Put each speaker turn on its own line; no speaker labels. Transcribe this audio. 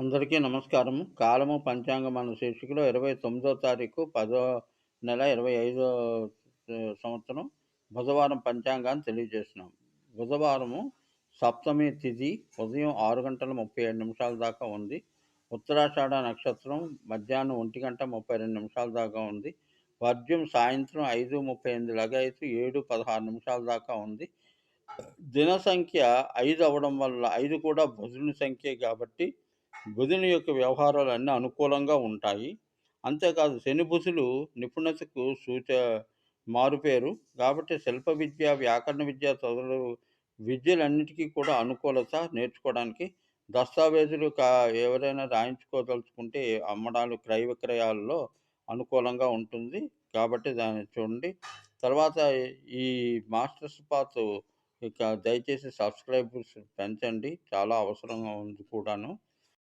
అందరికీ నమస్కారం. కాలము పంచాంగం అను శీర్షికలో ఇరవై తొమ్మిదో తారీఖు పదో నెల ఇరవై ఐదో సంవత్సరం బుధవారం పంచాంగాన్ని తెలియజేస్తున్నాం. బుధవారము సప్తమి తిథి ఉదయం ఆరు గంటల ముప్పై ఏడు నిమిషాల దాకా ఉంది. ఉత్తరాషాఢ నక్షత్రం మధ్యాహ్నం ఒంటి గంట ముప్పై రెండు నిమిషాల దాకా ఉంది. వర్జ్యం సాయంత్రం ఐదు ముప్పై ఎనిమిది లగైతు ఏడు పదహారు నిమిషాల దాకా ఉంది. దిన సంఖ్య ఐదు అవ్వడం వల్ల ఐదు కూడా బుధుని సంఖ్య కాబట్టి బుధుని యొక్క వ్యవహారాలు అన్నీ అనుకూలంగా ఉంటాయి. అంతేకాదు శని బుధులు నిపుణతకు సూచ మారుపేరు. కాబట్టి శిల్ప విద్య వ్యాకరణ విద్య చదువులు విద్యలన్నిటికీ కూడా అనుకూలత నేర్చుకోవడానికి దస్తావేజులు కా ఎవరైనా రాయించుకోదలుచుకుంటే అమ్మడాలు క్రయ విక్రయాల్లో అనుకూలంగా ఉంటుంది. కాబట్టి దాన్ని చూడండి. తర్వాత ఈ మాస్టర్స్ పాత్ ఇక దయచేసి సబ్స్క్రైబర్స్ పెంచండి. చాలా అవసరంగా ఉంది కూడాను.